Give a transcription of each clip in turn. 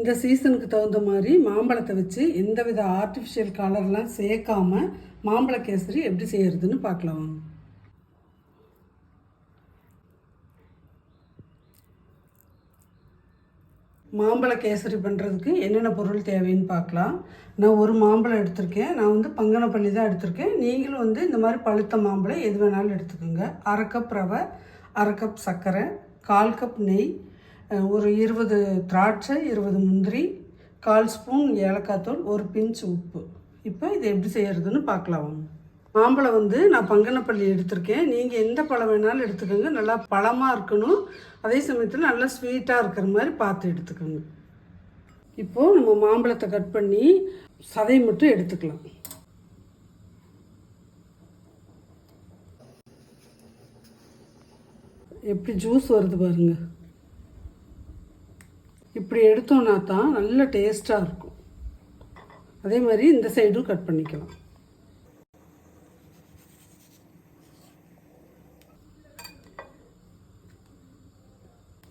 இந்த சீசனுக்கு தகுந்த மாதிரி மாம்பழத்தை வச்சு எந்தவித ஆர்டிஃபிஷியல் கலர்லாம் சேர்க்காம மாம்பழ கேசரி எப்படி செய்கிறதுன்னு பார்க்கலாம். மாம்பழ கேசரி பண்ணுறதுக்கு என்னென்ன பொருள் தேவைன்னு பார்க்கலாம். நான் ஒரு மாம்பழம் எடுத்திருக்கேன். நான் வந்து பங்கனப்பள்ளி தான் எடுத்திருக்கேன். நீங்களும் வந்து இந்த மாதிரி பழுத்த மாம்பழம் எது வேணாலும் எடுத்துக்கோங்க. அரை கப் ரவை அரை கப் சர்க்கரை கால் கப் நெய் ஒரு இருபது திராட்சை இருபது முந்திரி கால் ஸ்பூன் ஏலக்காய் தூள் ஒரு பிஞ்ச் உப்பு. இப்போ இதை எப்படி செய்கிறதுன்னு பார்க்கலாம். வாங்க. மாம்பழம் வந்து நான் பங்கனப்பள்ளி எடுத்திருக்கேன். நீங்கள் எந்த பழம் வேணாலும் எடுத்துக்கோங்க. நல்லா பழமாக இருக்கணும். அதே சமயத்தில் நல்லா ஸ்வீட்டாக இருக்கிற மாதிரி பார்த்து எடுத்துக்கோங்க. இப்போது நம்ம மாம்பழத்தை கட் பண்ணி சதை மட்டும் எடுத்துக்கலாம். எப்படி ஜூஸ் வருது பாருங்க. இப்படி எடுத்தோன்னா தான் நல்ல டேஸ்ட்டாக இருக்கும். அதே மாதிரி இந்த சைடும் கட் பண்ணிக்கலாம்.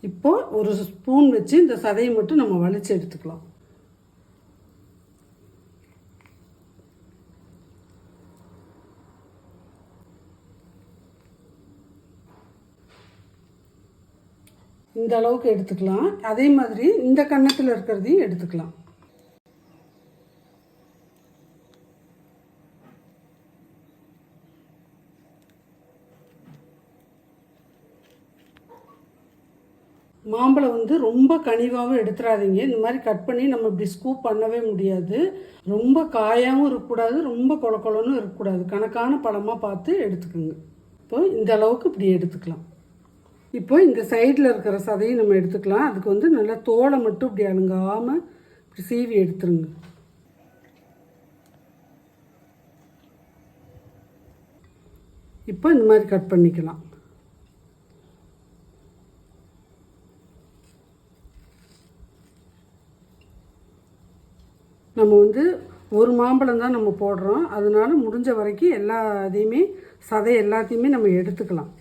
இப்போ ஒரு ஸ்பூன் வச்சு இந்த சதையை மட்டும் நம்ம வலிச்சு எடுத்துக்கலாம். இந்த அளவுக்கு எடுத்துக்கலாம். அதே மாதிரி இந்த கன்னத்தில் இருக்கிறதையும் எடுத்துக்கலாம். மாம்பழம் வந்து ரொம்ப கனிவாகவும் எடுத்துடாதீங்க இந்த மாதிரி கட் பண்ணி நம்ம இப்படி ஸ்கூப் பண்ணவே முடியாது. ரொம்ப காயாகவும் இருக்கக்கூடாது ரொம்ப கொல கொலன்னு இருக்கக்கூடாது. கணக்கான பழமாக பார்த்து எடுத்துக்கோங்க. இப்போ இந்த அளவுக்கு இப்படி எடுத்துக்கலாம். இப்போ இந்த சைடில் இருக்கிற சதையும் நம்ம எடுத்துக்கலாம். அதுக்கு வந்து நல்லா தோலை மட்டும் இப்படி அணுங்காமல் இப்படி சீவி எடுத்துருங்க. இப்போ இந்த மாதிரி கட் பண்ணிக்கலாம். நம்ம வந்து ஒரு மாம்பழம் தான் நம்ம போடுறோம். அதனால் முடிஞ்ச வரைக்கும் எல்லா இதையுமே சதை எல்லாத்தையுமே நம்ம எடுத்துக்கலாம்.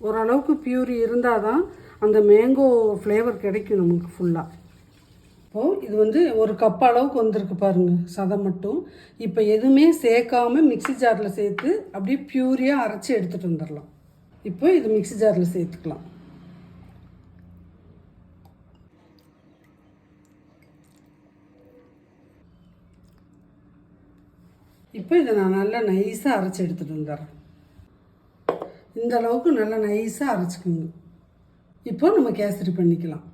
ஓரளவுக்கு பியூரி இருந்தால் தான் அந்த மேங்கோ ஃப்ளேவர் கிடைக்கும் நமக்கு ஃபுல்லாக இப்போது இது வந்து ஒரு கப் அளவுக்கு வந்திருக்கு பாருங்கள் சதை மட்டும். இப்போ எதுவுமே சேர்க்காம மிக்ஸி ஜாரில் சேர்த்து அப்படியே பியூரியாக அரைச்சி எடுத்துகிட்டு வந்துடலாம். இப்போ இது மிக்ஸி ஜாரில் சேர்த்துக்கலாம். இப்போ இதை நான் நல்லா நைஸாக அரைச்சி எடுத்துகிட்டு வந்துடுறேன். இந்த அளவுக்கு நல்லா நைஸாக அரைச்சிக்கோங்க. இப்போ நம்ம கேசரி பண்ணிக்கலாம்.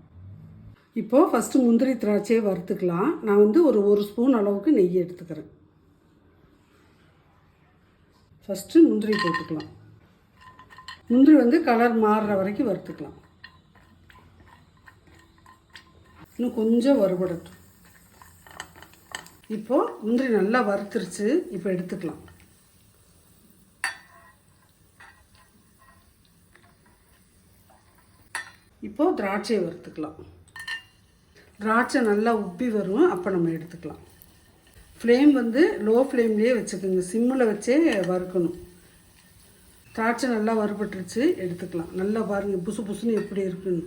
இப்போது ஃபஸ்ட்டு முந்திரி திராட்சையை வறுத்துக்கலாம். நான் வந்து ஒரு ஒரு ஸ்பூன் அளவுக்கு நெய் எடுத்துக்கிறேன். ஃபஸ்ட்டு முந்திரி போட்டுக்கலாம். முந்திரி வந்து கலர் மாறுற வரைக்கும் வறுத்துக்கலாம். இன்னும் கொஞ்சம் வறுபடட்டும். இப்போ முந்திரி நல்லா வறுத்துருச்சு. இப்போ எடுத்துக்கலாம். இப்போது திராட்சையை வறுத்துக்கலாம். திராட்சை நல்லா உப்பி வரும் அப்போ நம்ம எடுத்துக்கலாம். ஃப்ளேம் வந்து லோ ஃப்ளேம்லேயே வச்சுக்கோங்க. சிம்மில் வச்சே வறுக்கணும். திராட்சை நல்லா வறுபட்டுருச்சு எடுத்துக்கலாம். நல்லா பாருங்க புசு புசுன்னு எப்படி இருக்குன்னு.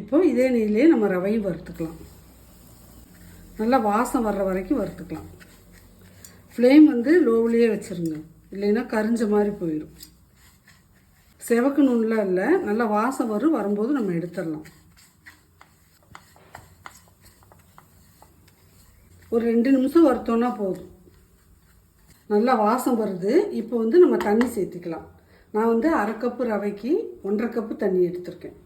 இப்போ இதே நெய்லேயே நம்ம ரவையும் வறுத்துக்கலாம். நல்லா வாசம் வர்ற வரைக்கும் வறுத்துக்கலாம். ஃப்ளேம் வந்து லோவிலேயே வச்சுருங்க. இல்லைன்னா கரிஞ்ச மாதிரி போயிடும் செவக்கு நூல்லாம் இல்லை நல்லா வாசம் வரும் வரும்போது நம்ம எடுத்துடலாம். ஒரு ரெண்டு நிமிஷம் வறுத்தோன்னா போதும். நல்லா வாசம் வருது இப்போ வந்து நம்ம தண்ணி சேர்த்துக்கலாம். நான் வந்து அரை கப்பு ரவைக்கு ஒன்றரை கப்பு தண்ணி எடுத்திருக்கேன்.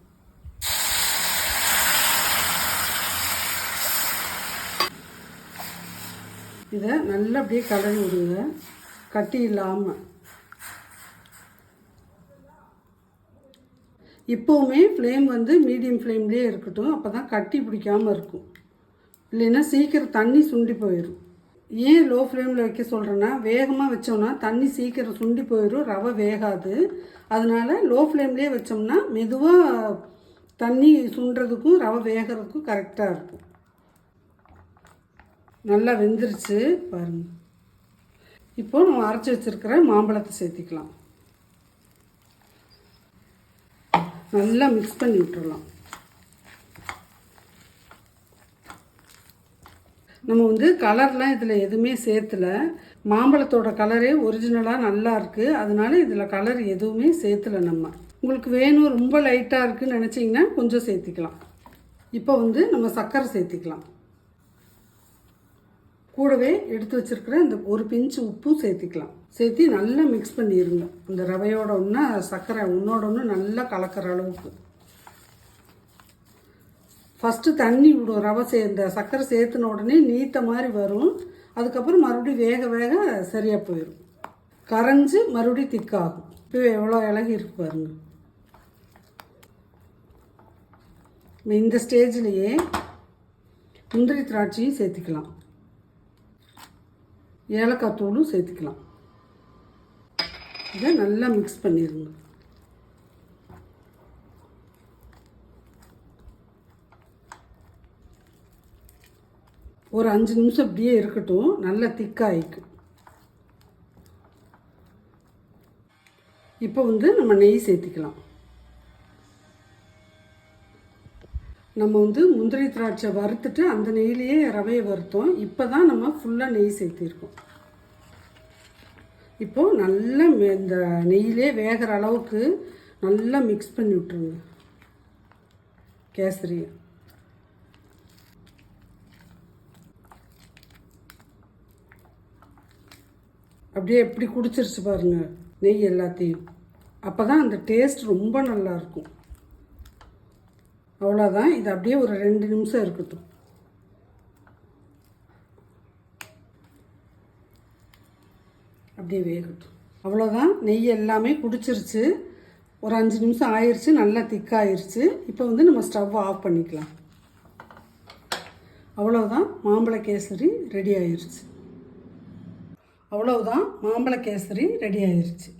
இதை நல்லா அப்படியே கலரி விடுங்க. கட்டி இல்லாமல் இப்போவுமே ஃப்ளேம் வந்து மீடியம் ஃப்ளேம்லேயே இருக்கட்டும் அப்போ தான் கட்டி பிடிக்காமல் இருக்கும். இல்லைன்னா சீக்கிரம் தண்ணி சுண்டி போயிடும் ஏன் லோ ஃப்ளேமில் வைக்க சொல்கிறேன்னா வேகமாக வச்சோம்னா தண்ணி சீக்கிரம் சுண்டி போயிடும் ரவை வேகாது. அதனால லோ ஃப்ளேம்லேயே வச்சோம்னா மெதுவாக தண்ணி சுண்டுறதுக்கும் ரவை வேகிறதுக்கும் கரெக்டாக இருக்கும். நல்லா வெந்துருச்சு பாருங்கள் இப்போ நம்ம அரைச்சி வச்சிருக்கிற மாம்பழத்தை சேர்த்திக்கலாம். நல்லா மிக்ஸ் பண்ணி விட்டுடலாம் நம்ம வந்து கலர்லாம் இதில் எதுவுமே சேர்த்துல. மாம்பழத்தோட கலரே ஒரிஜினலாக நல்லா இருக்குது அதனால இதில் கலர் எதுவுமே சேர்த்துல நம்ம. உங்களுக்கு வேணும் ரொம்ப லைட்டாக இருக்குன்னு நினச்சிங்கன்னா கொஞ்சம் சேர்த்திக்கலாம். இப்போ வந்து நம்ம சர்க்கரை சேர்த்திக்கலாம். கூடவே எடுத்து வச்சிருக்கிற இந்த ஒரு பிஞ்சு உப்பும் சேர்த்திக்கலாம். சேர்த்து நல்லா மிக்ஸ் பண்ணிடுங்க இந்த ரவையோட ஒன்றா சர்க்கரை உன்னோட ஒன்று நல்லா கலக்கிற அளவுக்கு. ஃபஸ்ட்டு தண்ணி விடும் ரவை சேர்ந்த சர்க்கரை சேர்த்துன உடனே நீத்த மாதிரி வரும். அதுக்கப்புறம் மறுபடியும் வேக வேக சரியாக போயிடும் கரைஞ்சி மறுபடியும் திக்காகும். இப்போ எவ்வளோ இலகி இருக்கு பாருங்க. இந்த ஸ்டேஜ்லேயே முந்திரி திராட்சையும் சேர்த்துக்கலாம். ஏலக்காய் தூளும் சேர்த்துக்கலாம். இதை நல்லா மிக்ஸ் பண்ணிடுங்க ஒரு அஞ்சு நிமிஷம் அப்படியே இருக்கட்டும். நல்லா திக்காயிக்கும் இப்போ வந்து நம்ம நெய் சேர்த்திக்கலாம். நம்ம வந்து முந்திரி திராட்சை வறுத்துட்டு அந்த நெய்லேயே ரவையை வறுத்தோம். இப்போ தான் நம்ம ஃபுல்லாக நெய் சேர்த்திருக்கோம். இப்போது நல்லா இந்த நெய்யிலே வேகிற அளவுக்கு நல்லா மிக்ஸ் பண்ணி விட்ருங்க கேசரியை. அப்படியே எப்படி குடிச்சிருச்சு பாருங்கள் நெய் எல்லாத்தையும். அப்போ தான் அந்த டேஸ்ட் ரொம்ப நல்லா இருக்கும். அவ்வளோதான் இது அப்படியே ஒரு ரெண்டு நிமிஷம் இருக்கட்டும். அப்படியே வேகட்டும். அவ்வளோதான் நெய் எல்லாமே குடிச்சிருச்சு. ஒரு அஞ்சு நிமிஷம் ஆயிடுச்சு நல்லா திக்காயிருச்சு. இப்போ வந்து நம்ம ஸ்டவ் ஆஃப் பண்ணிக்கலாம். அவ்வளோதான் மாம்பழ கேசரி ரெடி ஆயிடுச்சு அவ்வளோதான் மாம்பழ கேசரி ரெடி ஆயிடுச்சு